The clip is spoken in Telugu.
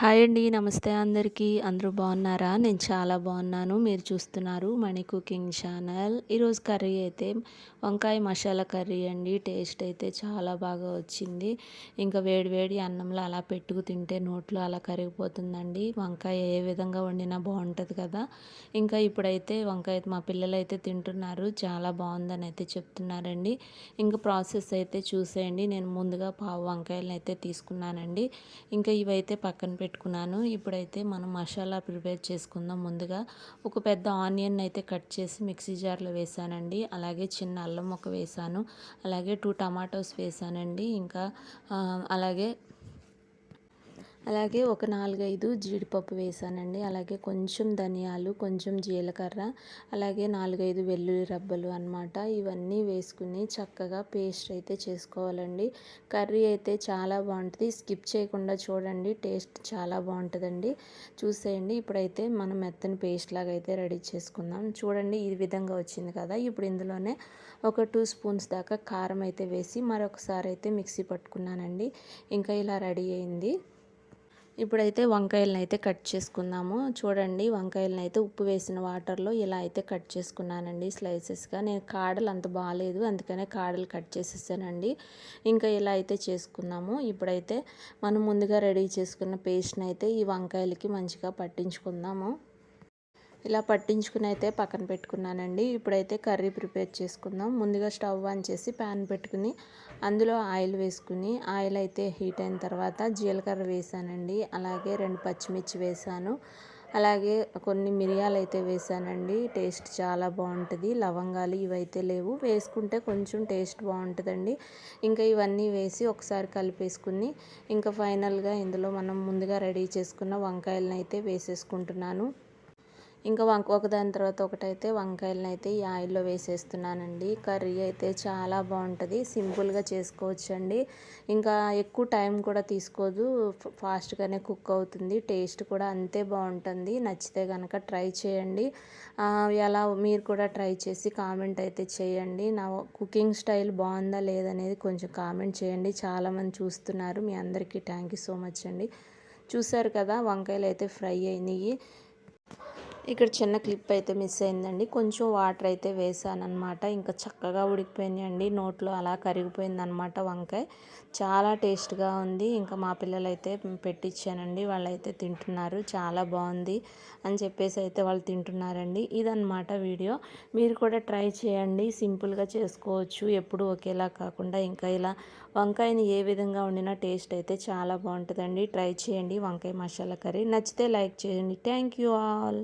హాయ్ అండి నమస్తే అందరికీ. అందరూ బాగున్నారా? నేను చాలా బాగున్నాను. మీరు చూస్తున్నారు మణి కుకింగ్ ఛానల్. ఈరోజు కర్రీ అయితే వంకాయ మసాలా కర్రీ అండి. టేస్ట్ అయితే చాలా బాగా వచ్చింది. ఇంకా వేడివేడి అన్నంలో అలా పెట్టుకు తింటే నోట్లో అలా కరిగిపోతుందండి. వంకాయ ఏ విధంగా వండినా బాగుంటుంది కదా. ఇంకా ఇప్పుడైతే వంకాయ మా పిల్లలు అయితే తింటున్నారు. చాలా బాగుందని అయితే చెప్తున్నారండి. ఇంకా ప్రాసెస్ అయితే చూసేయండి. నేను ముందుగా పావు వంకాయలను అయితే తీసుకున్నానండి. ఇంకా ఇవైతే పక్కన పెట్టి పెట్టుకున్నాను. ఇప్పుడైతే మనం మసాలా ప్రిపేర్ చేసుకుందాం. ముందుగా ఒక పెద్ద ఆనియన్ అయితే కట్ చేసి మిక్సీ జార్లో వేసానండి. అలాగే చిన్న అల్లం ఒక వేసాను. అలాగే టూ టమాటోస్ వేసానండి. ఇంకా అలాగే అలాగే ఒక నాలుగైదు జీడిపప్పు వేసానండి. అలాగే కొంచెం ధనియాలు కొంచెం జీలకర్ర అలాగే నాలుగైదు వెల్లుల్లి రబ్బలు అనమాట ఇవన్నీ వేసుకుని చక్కగా పేస్ట్ అయితే చేసుకోవాలండి. కర్రీ అయితే చాలా బాగుంటుంది. స్కిప్ చేయకుండా చూడండి టేస్ట్ చాలా బాగుంటుందండి. చూసేయండి ఇప్పుడైతే మనం మెత్తని పేస్ట్ లాగా అయితే రెడీ చేసుకుందాం. చూడండి ఈ విధంగా వచ్చింది కదా. ఇప్పుడు ఇందులోనే ఒక టూ స్పూన్స్ దాకా కారం అయితే వేసి మరొకసారి అయితే మిక్సీ పట్టుకున్నానండి. ఇంకా ఇలా రెడీ అయింది. ఇప్పుడైతే వంకాయలను అయితే కట్ చేసుకుందాము. చూడండి వంకాయలను అయితే ఉప్పు వేసిన వాటర్లో ఇలా అయితే కట్ చేసుకున్నానండి స్లైసెస్గా. నేను కాడలు అంత బాగాలేదు అందుకనే కాడలు కట్ చేసేసానండి. ఇంకా ఇలా అయితే చేసుకున్నాము ఇప్పుడైతే మనం ముందుగా రెడీ చేసుకున్న పేస్ట్ని అయితే ఈ వంకాయలకి మంచిగా పట్టించుకుందాము. ఇలా పట్టించుకుని అయితే పక్కన పెట్టుకున్నానండి. ఇప్పుడైతే కర్రీ ప్రిపేర్ చేసుకుందాం. ముందుగా స్టవ్ ఆన్ చేసి ప్యాన్ పెట్టుకుని అందులో ఆయిల్ వేసుకుని ఆయిల్ అయితే హీట్ అయిన తర్వాత జీలకర్ర వేసానండి. అలాగే రెండు పచ్చిమిర్చి వేసాను. అలాగే కొన్ని మిరియాలు అయితే వేసానండి. టేస్ట్ చాలా బాగుంటుంది. లవంగాలు ఇవైతే లేవు. వేసుకుంటే కొంచెం టేస్ట్ బాగుంటుందండి. ఇంకా ఇవన్నీ వేసి ఒకసారి కలిపేసుకుని ఇంకా ఫైనల్గా ఇందులో మనం ముందుగా రెడీ చేసుకున్న వంకాయలను అయితే వేసేసుకుంటున్నాను. ఇంకా వంక ఒకదాని తర్వాత ఒకటైతే వంకాయలను అయితే ఈ ఆయిల్లో వేసేస్తున్నానండి. కర్రీ అయితే చాలా బాగుంటుంది. సింపుల్గా చేసుకోవచ్చండి. ఇంకా ఎక్కువ టైం కూడా తీసుకోదు. ఫాస్ట్గానే కుక్ అవుతుంది. టేస్ట్ కూడా అంతే బాగుంటుంది. నచ్చితే కనుక ట్రై చేయండి. ఎలా మీరు కూడా ట్రై చేసి కామెంట్ అయితే చేయండి. నా కుకింగ్ స్టైల్ బాగుందా లేదనేది కొంచెం కామెంట్ చేయండి. చాలామంది చూస్తున్నారు. మీ అందరికీ థ్యాంక్ యూ సో మచ్ అండి. చూసారు కదా వంకాయలు అయితే ఫ్రై అయినాయి. ఇక్కడ చిన్న క్లిప్ అయితే మిస్ అయిందండి. కొంచెం వాటర్ అయితే వేసాను అనమాట ఇంకా చక్కగా ఉడికిపోయినాయండి. నోట్లో అలా కరిగిపోయింది అనమాట వంకాయ. చాలా టేస్ట్గా ఉంది. ఇంకా మా పిల్లలు అయితే పెట్టించానండి వాళ్ళైతే తింటున్నారు. చాలా బాగుంది అని చెప్పేసి అయితే వాళ్ళు తింటున్నారండి. ఇదనమాట వీడియో. మీరు కూడా ట్రై చేయండి. సింపుల్గా చేసుకోవచ్చు. ఎప్పుడు ఒకేలా కాకుండా ఇంకా ఇలా వంకాయని ఏ విధంగా వండినా టేస్ట్ అయితే చాలా బాగుంటుందండి. ట్రై చేయండి. వంకాయ మసాలా కర్రీ. నచ్చితే లైక్ చేయండి. Thank you all.